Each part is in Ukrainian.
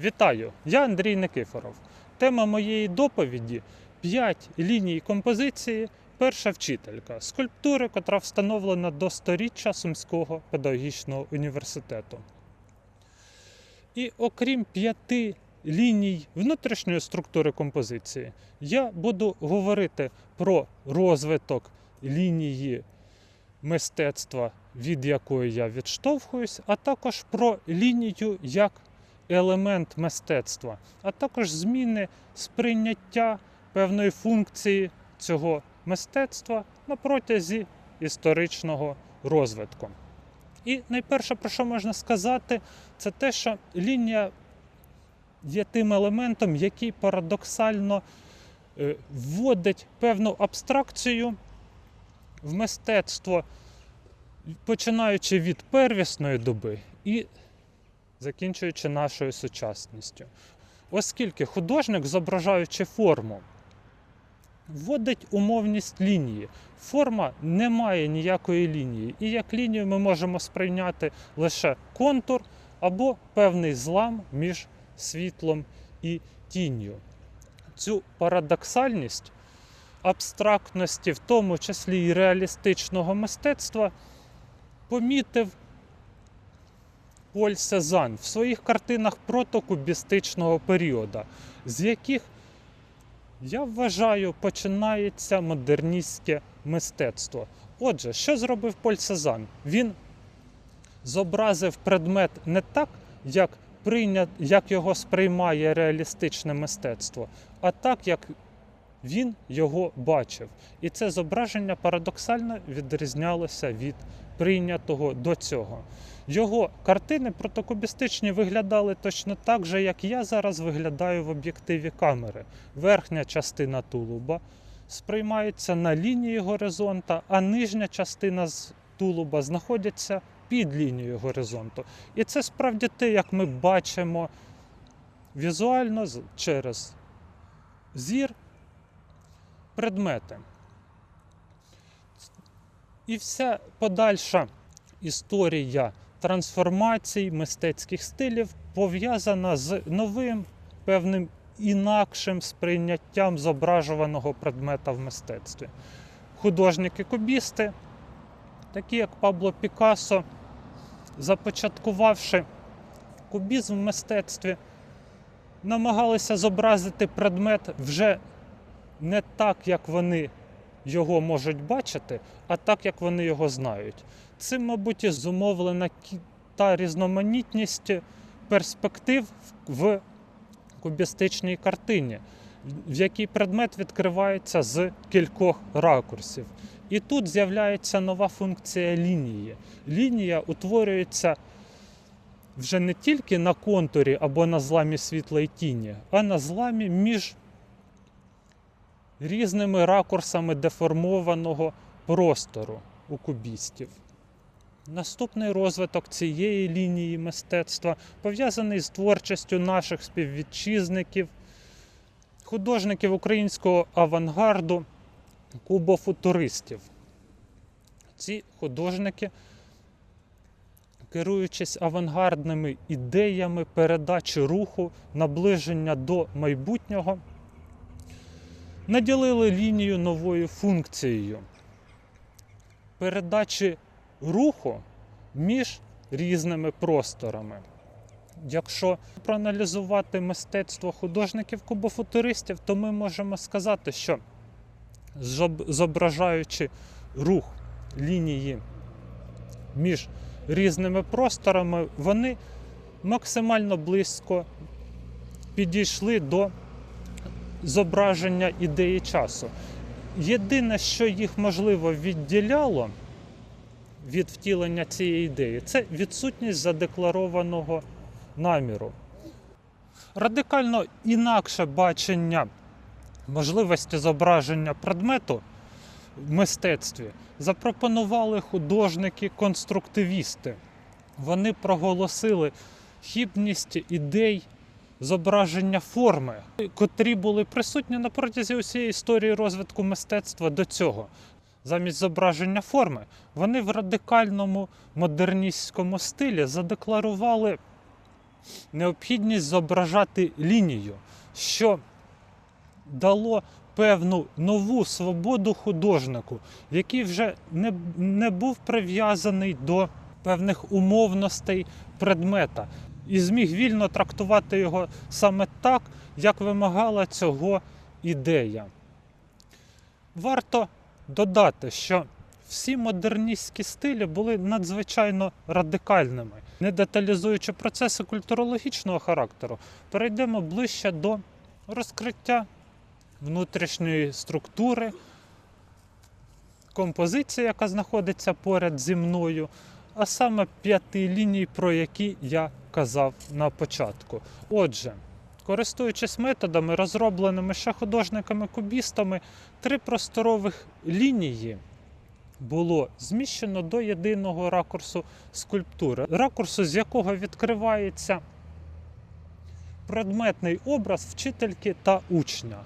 Вітаю! Я Андрій Никифоров. Тема моєї доповіді 5 ліній композиції Перша вчителька скульптури, котра встановлена до сторіччя Сумського педагогічного університету. І окрім п'яти ліній внутрішньої структури композиції, я буду говорити про розвиток лінії мистецтва, від якої я відштовхуюсь, а також про лінію як елемент мистецтва, а також зміни сприйняття певної функції цього мистецтва на протязі історичного розвитку. І найперше, про що можна сказати, це те, що лінія є тим елементом, який парадоксально е, вводить певну абстракцію в мистецтво, починаючи від первісної доби і закінчуючи нашою сучасністю. Оскільки художник, зображаючи форму, вводить умовність лінії. Форма не має ніякої лінії, і як лінію ми можемо сприйняти лише контур або певний злам між світлом і тінню. Цю парадоксальність абстрактності, в тому числі і реалістичного мистецтва, помітив Поль Сезанн в своїх картинах протокубістичного періоду, з яких, я вважаю, починається модерністське мистецтво. Отже, що зробив Поль Сезанн? Він зобразив предмет не так, як, прийнят, як його сприймає реалістичне мистецтво, а так, як він його бачив. І це зображення парадоксально відрізнялося від прийнятого до цього. Його картини протокубістичні виглядали точно так же, як я зараз виглядаю в об'єктиві камери. Верхня частина тулуба сприймається на лінії горизонта, а нижня частина з тулуба знаходиться під лінією горизонту. І це справді те, як ми бачимо візуально через зір предмети. І вся подальша історія трансформацій мистецьких стилів пов'язана з новим певним інакшим сприйняттям зображуваного предмета в мистецтві. Художники-кубісти, такі як Пабло Пікассо, започаткувавши кубізм в мистецтві, намагалися зобразити предмет вже не так, як вони його можуть бачити, а так, як вони його знають. Цим, мабуть, і зумовлена та різноманітність перспектив в кубістичній картині, в якій предмет відкривається з кількох ракурсів. І тут з'являється нова функція лінії. Лінія утворюється вже не тільки на контурі або на зламі світла і тіні, а на зламі між різними ракурсами деформованого простору у кубістів. Наступний розвиток цієї лінії мистецтва пов'язаний з творчістю наших співвітчизників, художників українського авангарду, кубофутуристів. Ці художники, керуючись авангардними ідеями передачі руху, наближення до майбутнього, наділили лінію новою функцією передачі руху між різними просторами. Якщо проаналізувати мистецтво художників кубофутуристів, то ми можемо сказати, що зображаючи рух лінії між різними просторами, вони максимально близько підійшли до зображення ідеї часу. Єдине, що їх можливо відділяло від втілення цієї ідеї, це відсутність задекларованого наміру. Радикально інакше бачення можливості зображення предмету в мистецтві запропонували художники-конструктивісти. Вони проголосили хібність ідей зображення форми, котрі були присутні на протязі усієї історії розвитку мистецтва до цього. Замість зображення форми вони в радикальному модерністському стилі задекларували необхідність зображати лінію, що дало певну нову свободу художнику, який вже не, не був прив'язаний до певних умовностей предмета і зміг вільно трактувати його саме так, як вимагала цього ідея. Варто додати, що всі модерністські стилі були надзвичайно радикальними. Не деталізуючи процеси культурологічного характеру, перейдемо ближче до розкриття внутрішньої структури, композиції, яка знаходиться поряд зі мною, а саме п'яти ліній, про які я казав на початку. Отже, користуючись методами, розробленими ще художниками-кубістами, три просторових лінії було зміщено до єдиного ракурсу скульптури, ракурсу, з якого відкривається предметний образ вчительки та учня,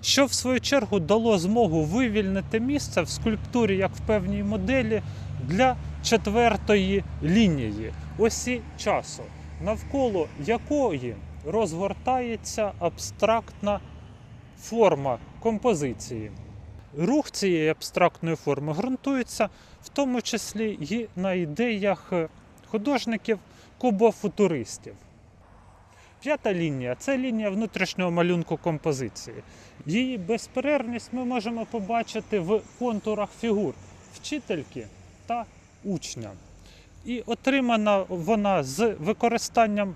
що в свою чергу дало змогу вивільнити місце в скульптурі, як в певній моделі, для четвертої лінії осі часу, навколо якої розгортається абстрактна форма композиції. Рух цієї абстрактної форми ґрунтується в тому числі і на ідеях художників кубофутуристів. П'ята лінія це лінія внутрішнього малюнку композиції. Її безперервність ми можемо побачити в контурах фігур вчительки та учня. І отримана вона з використанням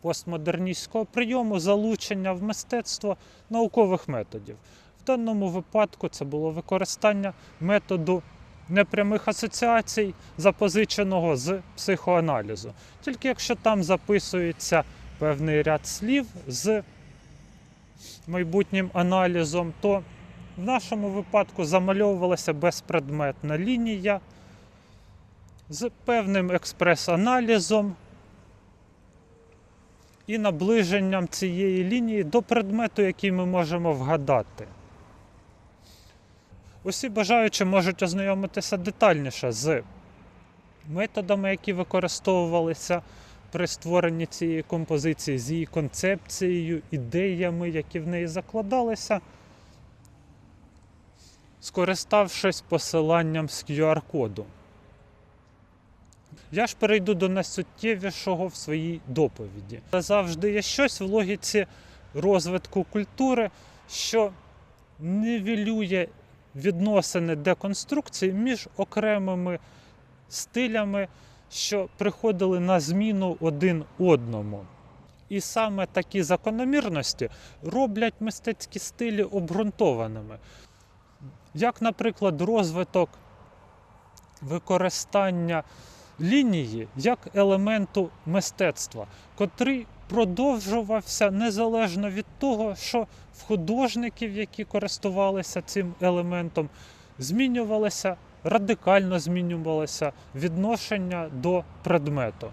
постмодерністського прийому залучення в мистецтво наукових методів. В даному випадку це було використання методу непрямих асоціацій, запозиченого з психоаналізу. Тільки якщо там записується певний ряд слів з майбутнім аналізом, то в нашому випадку замальовувалася безпредметна лінія з певним експрес-аналізом і наближенням цієї лінії до предмету, який ми можемо вгадати. Усі бажаючі можуть ознайомитися детальніше з методами, які використовувалися при створенні цієї композиції, з її концепцією, ідеями, які в неї закладалися, скориставшись посиланням з QR-коду. Я ж перейду до найсуттєвішого в своїй доповіді. Завжди є щось в логіці розвитку культури, що нівелює відносини деконструкції між окремими стилями, що приходили на зміну один одному. І саме такі закономірності роблять мистецькі стилі обґрунтованими. Як, наприклад, розвиток використання лінії як елементу мистецтва, котрий продовжувався незалежно від того, що в художників, які користувалися цим елементом, змінювалися. радикально змінювалося відношення до предмету.